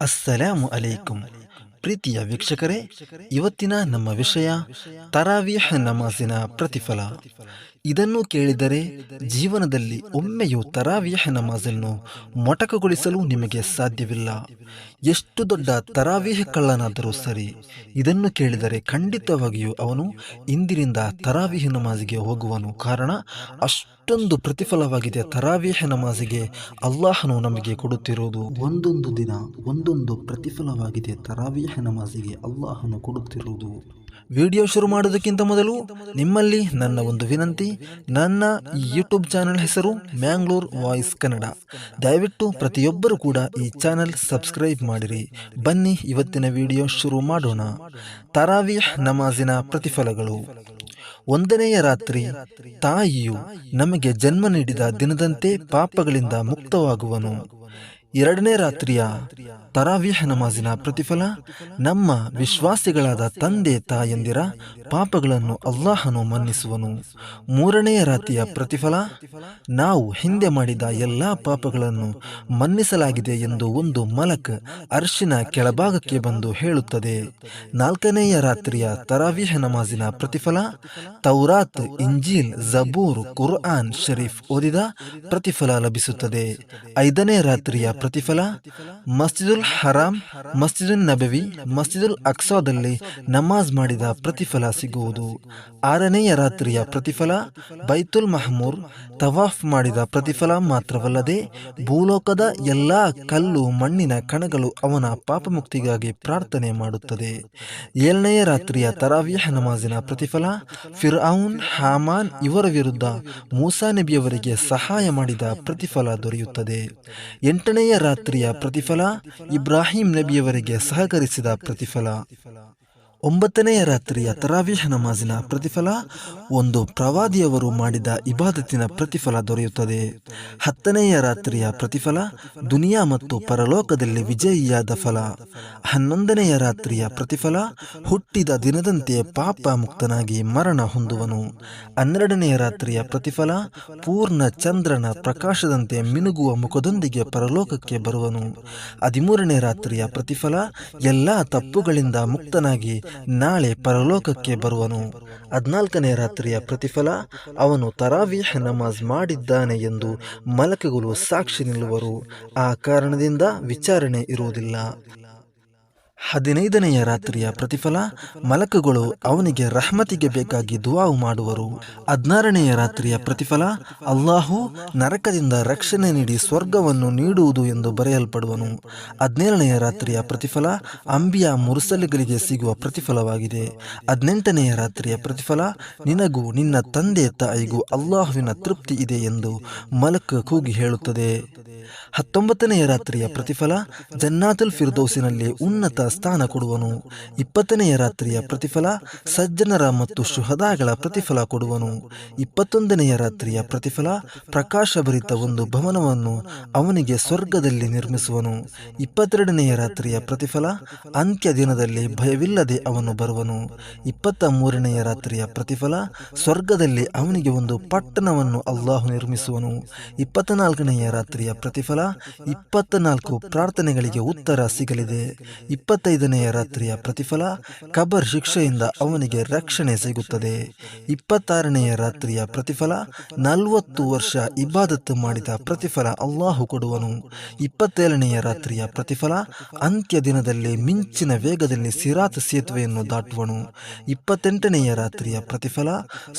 ಅಸ್ಸಲಾಮು ಅಲೈಕುಂ ಪ್ರೀತಿಯ ವೀಕ್ಷಕರೇ, ಇವತ್ತಿನ ನಮ್ಮ ವಿಷಯ ತರಾವೀಹ್ ನಮಾಜಿನ ಪ್ರತಿಫಲ. ಇದನ್ನು ಕೇಳಿದರೆ ಜೀವನದಲ್ಲಿ ಒಮ್ಮೆಯೂ ತರಾವೀಹ್ ನಮಾಜನ್ನು ಮೊಟಕಗೊಳಿಸಲು ನಿಮಗೆ ಸಾಧ್ಯವಿಲ್ಲ. ಎಷ್ಟು ದೊಡ್ಡ ತರಾವೇಹ ಕಳ್ಳನಾದರೂ ಸರಿ. ಇದನ್ನು ಕೇಳಿದರೆ ಖಂಡಿತವಾಗಿಯೂ ಅವನು ಇಂದಿನಿಂದ ತರಾವೀಹ್ ನಮಾಜಿಗೆ ಹೋಗುವನು. ಕಾರಣ, ಅಷ್ಟೊಂದು ಪ್ರತಿಫಲವಾಗಿದೆ ತರಾವೀಹ್ ನಮಾಜಿಗೆ ಅಲ್ಲಾಹನು ನಮಗೆ ಕೊಡುತ್ತಿರುವುದು. ಒಂದೊಂದು ದಿನ ಒಂದೊಂದು ಪ್ರತಿಫಲವಾಗಿದೆ ತರಾವೀಹ್ ನಮಾಜಿಗೆ ಅಲ್ಲಾಹನು ಕೊಡುತ್ತಿರುವುದು. ವಿಡಿಯೋ ಶುರು ಮಾಡೋದಕ್ಕಿಂತ ಮೊದಲು ನಿಮ್ಮಲ್ಲಿ ನನ್ನ ಒಂದು ವಿನಂತಿ, ನನ್ನ ಯೂಟ್ಯೂಬ್ ಚಾನೆಲ್ ಹೆಸರು ಮ್ಯಾಂಗ್ಳೂರ್ ವಾಯ್ಸ್ ಕನ್ನಡ. ದಯವಿಟ್ಟು ಪ್ರತಿಯೊಬ್ಬರು ಕೂಡ ಈ ಚಾನೆಲ್ ಸಬ್ಸ್ಕ್ರೈಬ್ ಮಾಡಿರಿ. ಬನ್ನಿ ಇವತ್ತಿನ ವಿಡಿಯೋ ಶುರು ಮಾಡೋಣ. ತರಾವಿ ನಮಾಜಿನ ಪ್ರತಿಫಲಗಳು. ಒಂದನೆಯ ರಾತ್ರಿ, ತಾಯಿಯು ನಮಗೆ ಜನ್ಮ ನೀಡಿದ ದಿನದಂತೆ ಪಾಪಗಳಿಂದ ಮುಕ್ತವಾಗುವನು. ಎರಡನೇ ರಾತ್ರಿಯ ತರಾವಿಹ ನಮಾಜಿನ ಪ್ರತಿಫಲ ನಮ್ಮ ವಿಶ್ವಾಸಿಗಳಾದ ತಂದೆ ತಾಯಂದಿರ ಪಾಪಗಳನ್ನು ಅಲ್ಲಾಹನು ಮನ್ನಿಸುವನು. ಮೂರನೆಯ ರಾತಿಯ ಪ್ರತಿಫಲ, ನಾವು ಹಿಂದೆ ಮಾಡಿದ ಎಲ್ಲಾ ಪಾಪಗಳನ್ನು ಮನ್ನಿಸಲಾಗಿದೆ ಎಂದು ಒಂದು ಮಲಕ್ ಅರ್ಶಿನ ಕೆಳಭಾಗಕ್ಕೆ ಬಂದು ಹೇಳುತ್ತದೆ. ನಾಲ್ಕನೆಯ ರಾತ್ರಿಯ ತರಾವಿಹ ನಮಾಜಿನ ಪ್ರತಿಫಲ, ತೌರಾತ್, ಇಂಜೀಲ್, ಜಬೂರ್, ಕುರ್ಆನ್ ಶರೀಫ್ ಓದಿದ ಪ್ರತಿಫಲ ಲಭಿಸುತ್ತದೆ. ಐದನೇ ರಾತ್ರಿಯ ಪ್ರತಿಫಲ, ಮಸ್ಜಿದುಲ್ ಹರಾಮ್ ಮಸ್ಜಿದುಲ್ ನಬವಿ, ಮಸ್ಜಿದುಲ್ ಅಕ್ಸಾದಲ್ಲಿ ನಮಾಜ್ ಮಾಡಿದ ಪ್ರತಿಫಲ ಸಿಗುವುದು. ಆರನೆಯ ರಾತ್ರಿಯ ಪ್ರತಿಫಲ, ಬೈತುಲ್ ಮಹಮೂರ್ ತವಾಫ್ ಮಾಡಿದ ಪ್ರತಿಫಲ ಮಾತ್ರವಲ್ಲದೆ ಭೂಲೋಕದ ಎಲ್ಲಾ ಕಲ್ಲು, ಮಣ್ಣಿನ ಕಣಗಳು ಅವನ ಪಾಪಮುಕ್ತಿಗಾಗಿ ಪ್ರಾರ್ಥನೆ ಮಾಡುತ್ತದೆ. ಏಳನೆಯ ರಾತ್ರಿಯ ತರಾವಿಯ ನಮಾಜಿನ ಪ್ರತಿಫಲ ಫಿರ್ಔನ್ ಹಾಮಾನ್ ಇವರ ವಿರುದ್ಧ ಮೂಸಾ ನಬಿಯವರಿಗೆ ಸಹಾಯ ಮಾಡಿದ ಪ್ರತಿಫಲ ದೊರೆಯುತ್ತದೆ. ಎಂಟನೆಯ ರಾತ್ರಿಯ ಪ್ರತಿಫಲ, ಇಬ್ರಾಹಿಂ ನಬಿಯವರಿಗೆ ಸಹಕರಿಸಿದ ಪ್ರತಿಫಲ. ಒಂಬತ್ತನೆಯ ರಾತ್ರಿಯ ತರಾವೀಹ ನಮಾಜಿನ ಪ್ರತಿಫಲ, ಒಂದು ಪ್ರವಾದಿಯವರು ಮಾಡಿದ ಇಬಾದತಿನ ಪ್ರತಿಫಲ ದೊರೆಯುತ್ತದೆ. ಹತ್ತನೆಯ ರಾತ್ರಿಯ ಪ್ರತಿಫಲ, ದುನಿಯಾ ಮತ್ತು ಪರಲೋಕದಲ್ಲಿ ವಿಜಯಿಯಾದ ಫಲ. ಹನ್ನೊಂದನೆಯ ರಾತ್ರಿಯ ಪ್ರತಿಫಲ, ಹುಟ್ಟಿದ ದಿನದಂತೆ ಪಾಪ ಮುಕ್ತನಾಗಿ ಮರಣ ಹೊಂದುವನು. ಹನ್ನೆರಡನೆಯ ರಾತ್ರಿಯ ಪ್ರತಿಫಲ, ಪೂರ್ಣ ಚಂದ್ರನ ಪ್ರಕಾಶದಂತೆ ಮಿನುಗುವ ಮುಖದೊಂದಿಗೆ ಪರಲೋಕಕ್ಕೆ ಬರುವನು. ಹದಿಮೂರನೇ ರಾತ್ರಿಯ ಪ್ರತಿಫಲ, ಎಲ್ಲಾ ತಪ್ಪುಗಳಿಂದ ಮುಕ್ತನಾಗಿ ನಾಳೆ ಪರಲೋಕಕ್ಕೆ ಬರುವನು. ಹದಿನಾಲ್ಕನೇ ರಾತ್ರಿಯ ಪ್ರತಿಫಲ, ಅವನು ತರಾವೀಹ್ ನಮಾಜ್ ಮಾಡಿದ್ದಾನೆ ಎಂದು ಮಲಕಗಳು ಸಾಕ್ಷಿ ನಿಲ್ಲುವರು. ಆ ಕಾರಣದಿಂದ ವಿಚಾರಣೆ ಇರುವುದಿಲ್ಲ. ಹದಿನೈದನೆಯ ರಾತ್ರಿಯ ಪ್ರತಿಫಲ, ಮಲಕಗಳು ಅವನಿಗೆ ರಹಮತಿಗೆ ಬೇಕಾಗಿ ದುವಾವು ಮಾಡುವರು. ಹದಿನಾರನೆಯ ರಾತ್ರಿಯ ಪ್ರತಿಫಲ, ಅಲ್ಲಾಹು ನರಕದಿಂದ ರಕ್ಷಣೆ ನೀಡಿ ಸ್ವರ್ಗವನ್ನು ನೀಡುವುದು ಎಂದು ಬರೆಯಲ್ಪಡುವನು. ಹದಿನೇಳನೆಯ ರಾತ್ರಿಯ ಪ್ರತಿಫಲ, ಅಂಬಿಯ ಮುರುಸಲಿಗಳಿಗೆ ಸಿಗುವ ಪ್ರತಿಫಲವಾಗಿದೆ. ಹದಿನೆಂಟನೆಯ ರಾತ್ರಿಯ ಪ್ರತಿಫಲ, ನಿನಗೂ ನಿನ್ನ ತಂದೆ ತಾಯಿಗೂ ಅಲ್ಲಾಹುವಿನ ತೃಪ್ತಿ ಇದೆ ಎಂದು ಮಲಕ್ ಕೂಗಿ ಹೇಳುತ್ತದೆ. ಹತ್ತೊಂಬತ್ತನೆಯ ರಾತ್ರಿಯ ಪ್ರತಿಫಲ, ಜನ್ನಾತುಲ್ ಫಿರ್ದೌಸಿನಲ್ಲಿ ಉನ್ನತ ಸ್ಥಾನ ಕೊಡುವನು. ಇಪ್ಪತ್ತನೆಯ ರಾತ್ರಿಯ ಪ್ರತಿಫಲ ಸಜ್ಜನರ ಮತ್ತು ಶುಹದಾಗಳ ಪ್ರತಿಫಲ ಕೊಡುವನು. ಇಪ್ಪತ್ತೊಂದನೆಯ ರಾತ್ರಿಯ ಪ್ರತಿಫಲ ಪ್ರಕಾಶಭರಿತ ಒಂದು ಭವನವನ್ನು ಅವನಿಗೆ ಸ್ವರ್ಗದಲ್ಲಿ ನಿರ್ಮಿಸುವನು. ಇಪ್ಪತ್ತೆರಡನೆಯ ರಾತ್ರಿಯ ಪ್ರತಿಫಲ ಅಂತ್ಯ ದಿನದಲ್ಲಿ ಭಯವಿಲ್ಲದೆ ಅವನು ಬರುವನು. ಇಪ್ಪತ್ತ ಮೂರನೆಯ ರಾತ್ರಿಯ ಪ್ರತಿಫಲ ಸ್ವರ್ಗದಲ್ಲಿ ಅವನಿಗೆ ಒಂದು ಪಟ್ಟಣವನ್ನು ಅಲ್ಲಾಹು ನಿರ್ಮಿಸುವನು. ಇಪ್ಪತ್ತ ನಾಲ್ಕನೆಯ ರಾತ್ರಿಯ ಪ್ರತಿಫಲ ಇಪ್ಪತ್ತ ನಾಲ್ಕು ಪ್ರಾರ್ಥನೆಗಳಿಗೆ ಉತ್ತರ ಸಿಗಲಿದೆ. ಇಪ್ಪತ್ತೈದನೆಯ ರಾತ್ರಿಯ ಪ್ರತಿಫಲ ಕಬರ್ ಶಿಕ್ಷೆಯಿಂದ ಅವನಿಗೆ ರಕ್ಷಣೆ ಸಿಗುತ್ತದೆ. ಇಪ್ಪತ್ತಾರನೆಯ ರಾತ್ರಿಯ ಪ್ರತಿಫಲ ನಲವತ್ತು ವರ್ಷ ಇಬಾದತ್ತು ಮಾಡಿದ ಪ್ರತಿಫಲ ಅಲ್ಲಾಹು ಕೊಡುವನು. ಇಪ್ಪತ್ತೇಳನೆಯ ರಾತ್ರಿಯ ಪ್ರತಿಫಲ ಅಂತ್ಯ ದಿನದಲ್ಲಿ ಮಿಂಚಿನ ವೇಗದಲ್ಲಿ ಸಿರಾತ್ ಸೇತುವೆಯನ್ನು ದಾಟುವನು. ಇಪ್ಪತ್ತೆಂಟನೆಯ ರಾತ್ರಿಯ ಪ್ರತಿಫಲ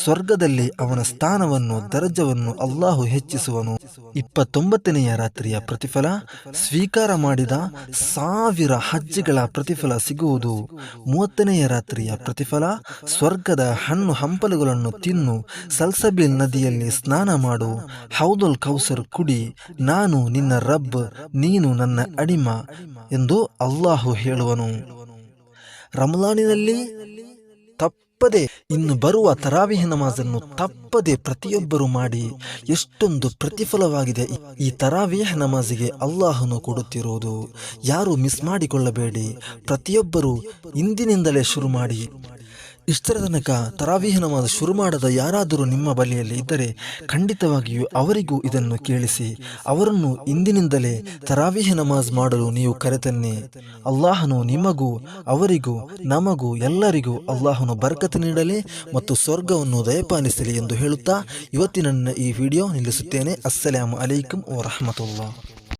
ಸ್ವರ್ಗದಲ್ಲಿ ಅವನ ಸ್ಥಾನವನ್ನು ದರ್ಜವನ್ನು ಅಲ್ಲಾಹು ಹೆಚ್ಚಿಸುವನು. ಇಪ್ಪತ್ತೊಂಬತ್ತನೆಯ ರಾತ್ರಿಯ ಪ್ರತಿಫಲ ಸ್ವೀಕಾರ ಮಾಡಿದ ಸಾವಿರ ಹಜ್ಜಿಗಳ ಪ್ರತಿಫಲ ಸಿಗುವುದು. ಮೂವತ್ತನೆಯ ರಾತ್ರಿಯ ಪ್ರತಿಫಲ, ಸ್ವರ್ಗದ ಹಣ್ಣು ಹಂಪಲುಗಳನ್ನು ತಿನ್ನು, ಸಲ್ಸಬಿಲ್ ನದಿಯಲ್ಲಿ ಸ್ನಾನ ಮಾಡು, ಹೌದುಲ್ ಕೌಸರ್ ಕುಡಿ, ನಾನು ನಿನ್ನ ರಬ್, ನೀನು ನನ್ನ ಅಡಿಮ ಎಂದು ಅಲ್ಲಾಹು ಹೇಳುವನು. ರಮಲಾನಿನಲ್ಲಿ ತಪ್ಪದೆ, ಇನ್ನು ಬರುವ ತರಾವಿಹ ನಮಾಜನ್ನು ತಪ್ಪದೆ ಪ್ರತಿಯೊಬ್ಬರು ಮಾಡಿ ಎಷ್ಟೊಂದು ಪ್ರತಿಫಲವಾಗಿದೆ ಈ ತರಾವಿಹ ನಮಾಜಿಗೆ ಅಲ್ಲಾಹನು ಕೊಡುತ್ತಿರುವುದು. ಯಾರು ಮಿಸ್ ಮಾಡಿಕೊಳ್ಳಬೇಡಿ. ಪ್ರತಿಯೊಬ್ಬರು ಇಂದಿನಿಂದಲೇ ಶುರು ಮಾಡಿ. ಇಷ್ಟರ ತನಕ ತರಾವೀಹ ನಮಾಜ್ ಶುರು ಮಾಡದ ಯಾರಾದರೂ ನಿಮ್ಮ ಬಳಿಯಲ್ಲಿ ಇದ್ದರೆ ಖಂಡಿತವಾಗಿಯೂ ಅವರಿಗೂ ಇದನ್ನು ಕೇಳಿಸಿ, ಅವರನ್ನು ಇಂದಿನಿಂದಲೇ ತರಾವೀಹ ನಮಾಜ್ ಮಾಡಲು ನೀವು ಕರೆತನ್ನಿ. ಅಲ್ಲಾಹನು ನಿಮಗೂ, ಅವರಿಗೂ, ನಮಗೂ, ಎಲ್ಲರಿಗೂ ಅಲ್ಲಾಹನು ಬರ್ಕತ್ ನೀಡಲಿ ಮತ್ತು ಸ್ವರ್ಗವನ್ನು ದಯಪಾಲಿಸಲಿ ಎಂದು ಹೇಳುತ್ತಾ ಇವತ್ತಿನ ಈ ವಿಡಿಯೋ ನಿಲ್ಲಿಸುತ್ತೇನೆ. ಅಸ್ಸಲಾಮು ಅಲೈಕುಂ ವರಹಮತುಲ್ಲಾ.